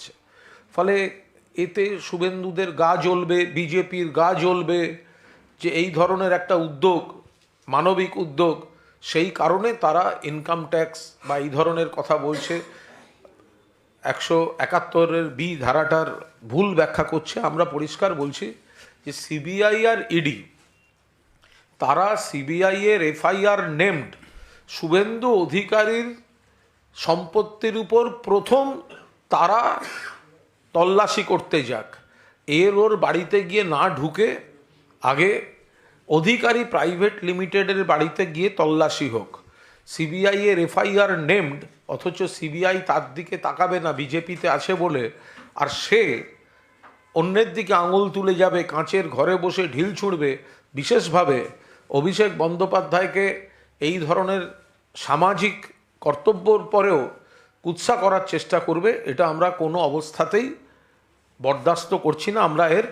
হয়েছে ফলে এতে শুভেন্দুদের গা জ্বলবে, বিজেপির গা জ্বলবে যে এই ধরনের একটা উদ্যোগ, মানবিক উদ্যোগ, সেই কারণে তারা ইনকাম ট্যাক্স বা এই ধরনের কথা বলছে। একশো একাত্তরের বি ধারাটার ভুল ব্যাখ্যা করছে। আমরা পরিষ্কার বলছি যে সিবিআই আর ইডি তারা সিবিআই এর এফআইআর নেমড শুভেন্দু অধিকারীর সম্পত্তির উপর প্রথম তারা তল্লাশি করতে যাক। এর ওর বাড়িতে গিয়ে না ঢুকে আগে অধিকারী প্রাইভেট লিমিটেডের বাড়িতে গিয়ে তল্লাশি হোক। সিবিআই এর এফআইআর নেমড, অথচ সিবিআই তার দিকে তাকাবে না, বিজেপিতে আছে বলে, আর সে অন্যের দিকে আঙুল তুলে যাবে, কাঁচের ঘরে বসে ঢিল ছুঁড়বে। বিশেষভাবে অভিষেক বন্দ্যোপাধ্যায়কে এই ধরনের সামাজিক কর্তব্যর পরেও কুৎসা করার চেষ্টা করবে, এটা আমরা কোনো অবস্থাতেই বরদাস্ত করছি না, আমরা এর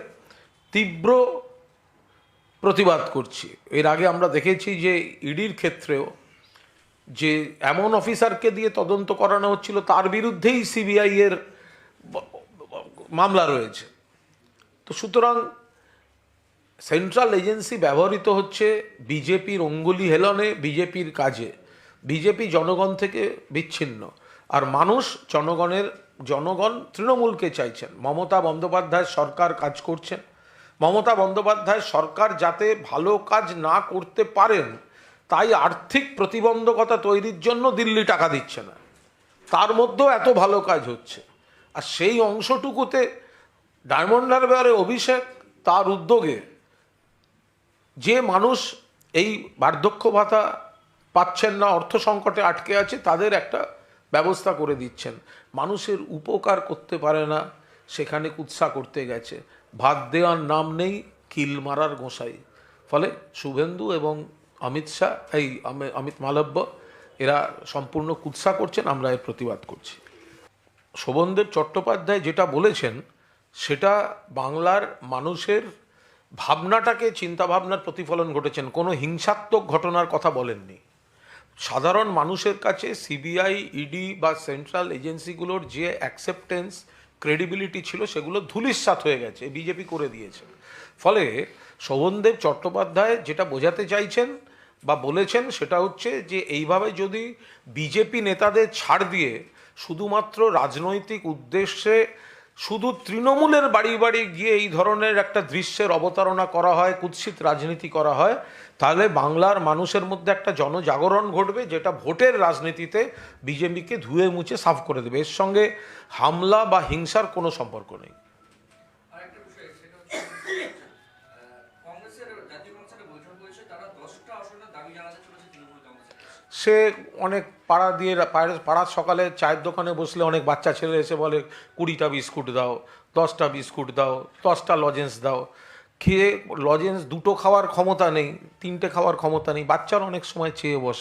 তীব্র প্রতিবাদ করছি। এর আগে আমরা দেখেছি যে ইডির ক্ষেত্রেও যে এমন অফিসারকে দিয়ে তদন্ত করানো হচ্ছিল, তার বিরুদ্ধেই সিবিআই এর মামলা রয়েছে। তো সুতরাং সেন্ট্রাল এজেন্সি ব্যবহৃত হচ্ছে বিজেপির অঙ্গুলি হেলনে, বিজেপির কাজে। বিজেপি জনগণ থেকে বিচ্ছিন্ন। আর মানুষ জনগণের, জনগণ তৃণমূলকে চাইছেন। মমতা বন্দ্যোপাধ্যায় সরকার কাজ করছেন। মমতা বন্দ্যোপাধ্যায় সরকার যাতে ভালো কাজ না করতে পারেন, তাই আর্থিক প্রতিবন্ধকতা তৈরির জন্য দিল্লি টাকা দিচ্ছে না। তার মধ্যেও এত ভালো কাজ হচ্ছে। আর সেই অংশটুকুতে ডায়মন্ড হারবারে অভিষেক তার উদ্যোগে যে মানুষ এই বার্ধক্য ভাতা পাচ্ছেন না, অর্থ সংকটে আটকে আছে, তাদের একটা ব্যবস্থা করে দিচ্ছেন। মানুষের উপকার করতে পারে না, সেখানে কুৎসা করতে গেছে। ভাত দেওয়ার নাম নেই, কিল মারার গোসাই। ফলে শুভেন্দু এবং অমিত শাহ, এই অমিত মালব্য, এরা সম্পূর্ণ কুৎসা করছেন, আমরা এর প্রতিবাদ করছি। শোভনদেব চট্টোপাধ্যায় যেটা বলেছেন, সেটা বাংলার মানুষের ভাবনাটাকে, চিন্তাভাবনার প্রতিফলন ঘটেছেন। কোনো হিংসাত্মক ঘটনার কথা বলেননি। সাধারণ মানুষের কাছে সিবিআই ইডি বা সেন্ট্রাল এজেন্সিগুলোর যে অ্যাকসেপ্টেন্স ক্রেডিবিলিটি ছিল সেগুলো ধুলিস্বাত হয়ে গেছে বিজেপি করে দিয়েছে। ফলে শোভনদেব চট্টোপাধ্যায় যেটা বোঝাতে চাইছেন বা বলেছেন সেটা হচ্ছে যে এইভাবে যদি বিজেপি নেতাদের ছাড় দিয়ে শুধুমাত্র রাজনৈতিক উদ্দেশ্যে শুধু তৃণমূলের বাড়ি বাড়ি গিয়ে এই ধরনের একটা দৃশ্যের অবতারণা করা হয়, কুৎসিত রাজনীতি করা হয়, তাহলে বাংলার মানুষের মধ্যে একটা জনজাগরণ ঘটবে যেটা ভোটের রাজনীতিতে বিজেপিকে ধুয়ে মুছে সাফ করে দেবে এর সঙ্গে হামলা বা হিংসার কোনো সম্পর্ক নেই কংগ্রেসের জাতীয় কংগ্রেসের বৈঠক হয়েছে, তারা দশটা আসনের দাবি জানাতে চলেছে তৃণমূল। সে অনেক পাড়া দিয়ে পাড়া- পাড়ার সকালে চায়ের দোকানে বসলে অনেক বাচ্চা ছেলে এসে বলে, কুড়িটা বিস্কুট দাও, দশটা বিস্কুট দাও, দশটা লজেন্স দাও। খেয়ে লজেন্স দুটো খাওয়ার ক্ষমতা নেই, তিনটে খাওয়ার ক্ষমতা নেই, বাচ্চার অনেক সময় চেয়ে বসে।